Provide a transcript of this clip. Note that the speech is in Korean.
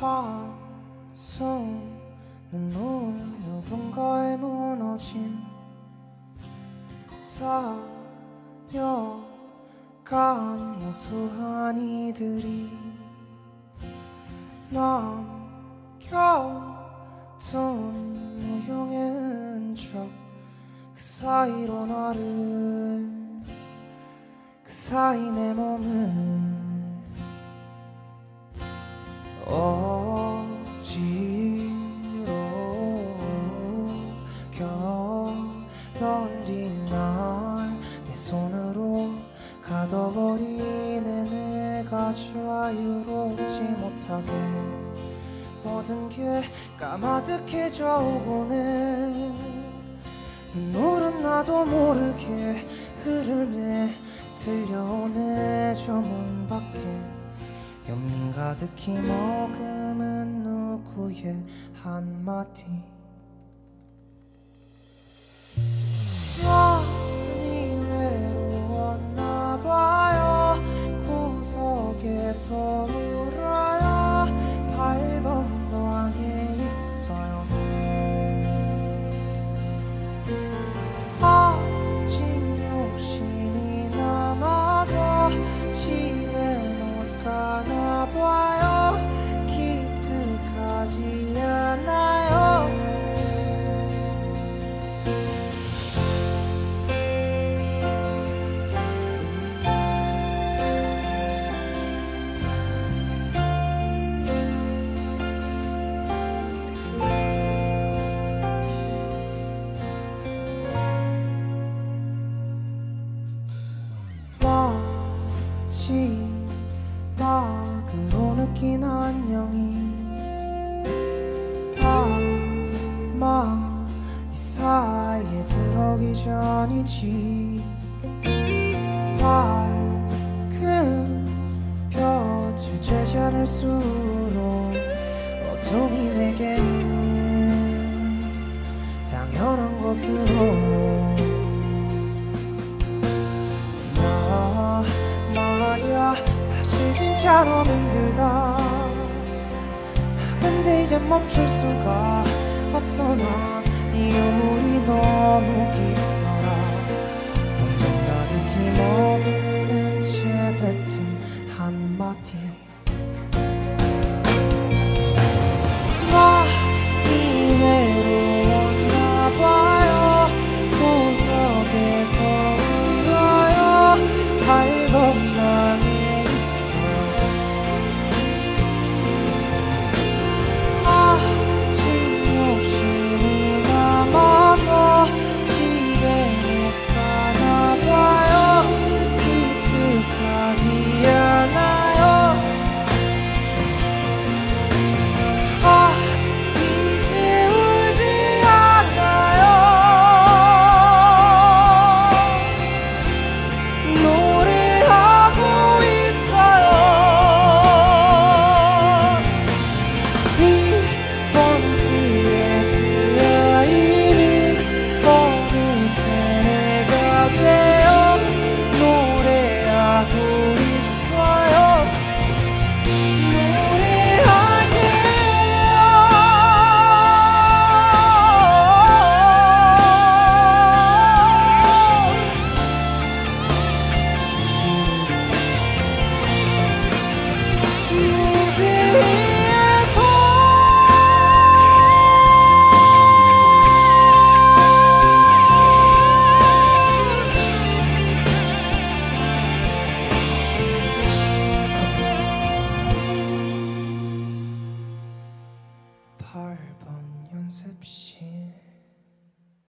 한숨 눈물 누군가의 무너짐 다녀간 무수한 이들이 남겨둔 무형의 흔적 그 사이로 나를 그 사이 내 몸은 억 자유롭지 못하게 모든 게 까마득해져 오고는 눈물은 나도 모르게 흐르네 들려오네 저 문 밖에 연민 가득히 머금은 누구의 한마디 마지막으로 느낀 안녕이 아마 이 사이에 들어오기 전이지 밝은 볕을 쬐지 않을수록 어둠이 내게는 당연한 것으로 너무 힘들다 근데 이제 멈출 수가 없어. 난이 우물이 너무 깊더라. 동정 가득히 머무는 채 뱉은 한마디